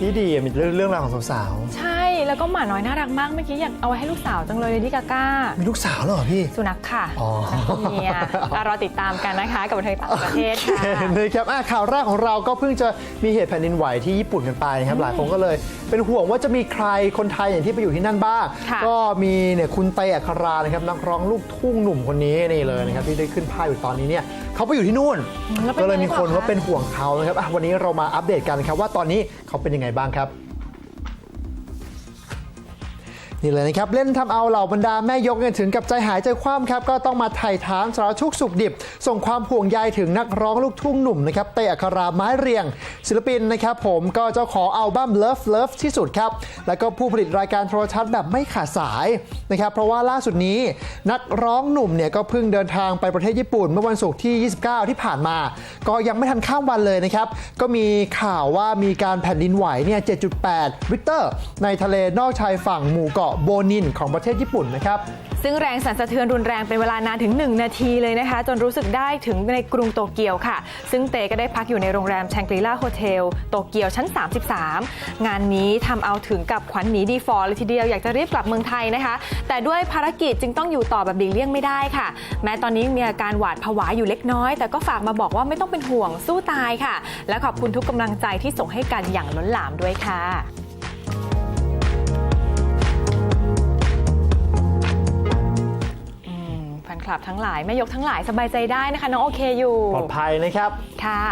ที่ดีอะมีเรื่องเรื่องราวของสาวใช่ แล้วก็หมาน้อยน่ารักมากเมื่อกี้อยากเอาไว้ให้ลูกสาวจังเลยดิกาก้าๆมีลูกสาวแล้วเหรอพี่ สุนัขค่ะอ๋อสุนัขตัวเมียอะรอติดตามกันนะคะ กับบันเทิงต่างประเทศค่ะ นะครับอะข่าวแรกของเราก็เพิ่งจะมีเหตุแผ่นดินไหวที่ญี่ปุ่นกันไปนะครับ หลายคนก็เลย เป็นห่วงว่าจะมีใครคนไทยอย่างที่ไปอยู่ที่นั่นบ้าง ค่ะก็มีเนี่ยคุณเตอัครานะครับนักร้องลูกทุ่งหนุ่มคนนี้นี่เลยนะครับที่ได้ขึ้นพาดอยู่ตอนนี้เนี่ยเขาไปอยู่ที่นู่นแล้วเป็นก็เลยไงมีคนบ้างคะ ว่าเป็นห่วงเขานะครับอะวันนี้เรามาอัปเดตกันครับว่าตอนนี้เขาเป็นยังไงบ้างครับ นี่เลยนะครับ เล่นทำเอาเหล่าบรรดาแม่ยกเนี่ยถึงกับใจหายใจคว่ำครับก็ต้องมาไถ่ถามสารทุกสุขดิบ ส่งความห่วงใยถึงนักร้องลูกทุ่งหนุ่มนะครับเตอัคราไม้เรียง ศิลปินนะครับผมก็เจ้าของอัลบั้ม Love Love ที่สุดครับ แล้วก็ผู้ผลิตรายการโทรทัศน์แบบไม่ขาดสายนะครับเพราะว่าล่าสุดนี้ นักร้องหนุ่มเนี่ยก็เพิ่งเดินทางไปประเทศญี่ปุ่น เมื่อวันศุกร์ที่ 29 ที่ผ่านมา ก็ยังไม่ทันข้ามวันเลยนะครับก็มีข่าวว่ามีการแผ่นดินไหวเนี่ย 7.8 ริกเตอร์ ในทะเลนอกชายฝั่งหมู่เกาะโบนินของประเทศญี่ปุ่นนะครับซึ่งแรงสั่นสะเทือนรุนแรงเป็นเวลานานถึง 1 นาทีเลยนะคะ จนรู้สึกได้ถึงในกรุงโตเกียวค่ะ ซึ่งเตก็ได้พักอยู่ในโรงแรมแชงกรีล่าโฮเทลโตเกียวชั้น 33 งานนี้ทำเอาถึงกับขวัญหนีดีฟอร์เลยทีเดียวอยากจะรีบกลับเมืองไทยนะคะ แต่ด้วยภารกิจจึงต้องอยู่ต่อแบบหลีเลี่ยงไม่ได้ค่ะ แม้ตอนนี้มีอาการหวาดผวาอยู่เล็กน้อย แต่ก็ฝากมาบอกว่าไม่ต้องเป็นห่วงสู้ตายค่ะ และขอบคุณทุกกำลังใจที่ส่งให้กันอย่างล้นหลามด้วยค่ะ คลับทั้งหลายแม่ยกทั้งหลายสบายใจได้นะคะ น้องโอเคอยู่ ปลอดภัยนะครับ ค่ะ